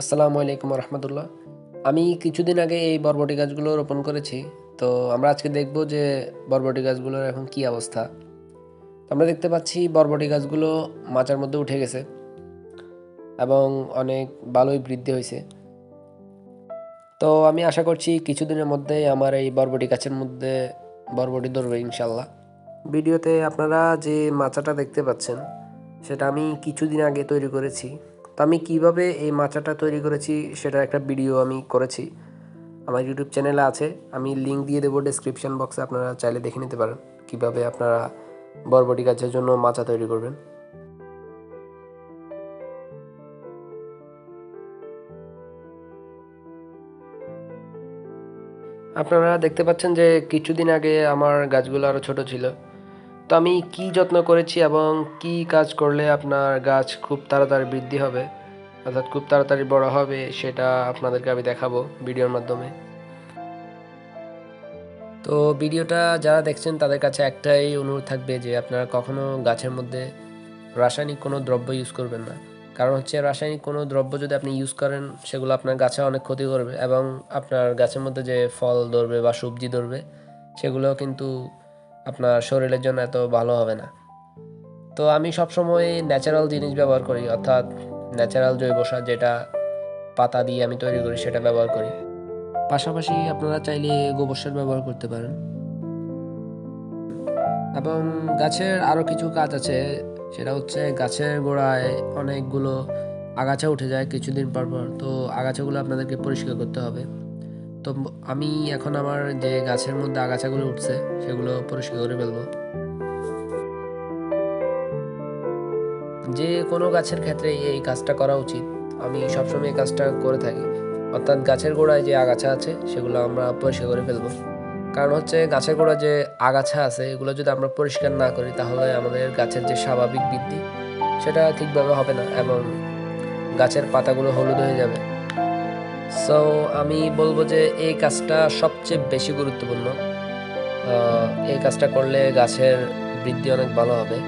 আসসালামু আলাইকুম রহমতুল্লাহ। আমি কিছুদিন আগে এই বরবটি গাছগুলো রোপণ করেছি, তো আমরা আজকে দেখব যে বরবটি গাছগুলোর এখন কি অবস্থা। আমরা দেখতে পাচ্ছি বরবটি গাছগুলো মাচার মধ্যে উঠে গেছে এবং অনেক ভালোই বৃদ্ধি হয়েছে। তো আমি আশা করছি কিছুদিনের মধ্যেই আমার এই বরবটি গাছের মধ্যে বরবটি ধরবে ইনশাল্লাহ ভিডিওতে আপনারা যে মাচাটা দেখতে পাচ্ছেন, সেটা আমি কিছুদিন আগে তৈরি করেছি। তো আমি কীভাবে এই মাচাটা তৈরি করেছি সেটার একটা ভিডিও আমি করেছি। আমার ইউটিউব চ্যানেলে আছে, আমি লিঙ্ক দিয়ে দেবো ডেসক্রিপশন বক্সে আপনারা চাইলে দেখে নিতে পারেন কীভাবে আপনারা বরবটি গাছের জন্য মাচা তৈরি করবেন। আপনারা দেখতে পাচ্ছেন যে কিছুদিন আগে আমার গাছগুলো আরও ছোট ছিল। তো আমি কি যত্ন করেছি এবং কি কাজ করলে আপনার গাছ খুব তাড়াতাড়ি বৃদ্ধি হবে, অর্থাৎ খুব তাড়াতাড়ি বড় হবে, সেটা আপনাদেরকে আমি দেখাবো ভিডিওর মাধ্যমে। তো ভিডিওটা যারা দেখছেন, তাদের কাছে একটাই অনুরোধ থাকবে যে আপনারা কখনো গাছের মধ্যে রাসায়নিক কোনো দ্রব্য ইউজ করবেন না। কারণ হচ্ছে রাসায়নিক কোনো দ্রব্য যদি আপনি ইউজ করেন, সেগুলো আপনার গাছে অনেক ক্ষতি করবে এবং আপনার গাছের মধ্যে যে ফল ধরবে বা সবজি ধরবে সেগুলো কিন্তু আপনার শরীরের জন্য এত ভালো হবে না। তো আমি সবসময় ন্যাচারাল জিনিস ব্যবহার করি, অর্থাৎ ন্যাচারাল জৈব সার যেটা পাতা দিয়ে আমি তৈরি করি সেটা ব্যবহার করি। পাশাপাশি আপনারা চাইলে গোবর সার ব্যবহার করতে পারেন। এবং গাছের আরও কিছু কাজ আছে, সেটা হচ্ছে গাছের গোড়ায় অনেকগুলো আগাছা উঠে যায় কিছুদিন পর পর। তো আগাছাগুলো আপনাদেরকে পরিষ্কার করতে হবে। তো আমি এখন আমার যে গাছের মধ্যে আগাছাগুলো উঠছে, সেগুলো পরিষ্কার করে ফেলব। যে কোনো গাছের ক্ষেত্রে এই কাজটা করা উচিত। আমি সবসময় এই কাজটা করে থাকি। অর্থাৎ গাছের গোড়ায় যে আগাছা আছে, সেগুলো আমরা পরিষ্কার করে ফেলব। কারণ হচ্ছে গাছের গোড়ায় যে আগাছা আছে, এগুলো যদি আমরা পরিষ্কার না করি, তাহলে আমাদের গাছের যে স্বাভাবিক বৃদ্ধি, সেটা ঠিকভাবে হবে না এবং গাছের পাতাগুলো হলুদ হয়ে যাবে। সো আমি বলব যে এই কাজটা সবচেয়ে বেশি গুরুত্বপূর্ণ। এই কাজটা করলে গাছের বৃদ্ধি অনেক ভালো হবে।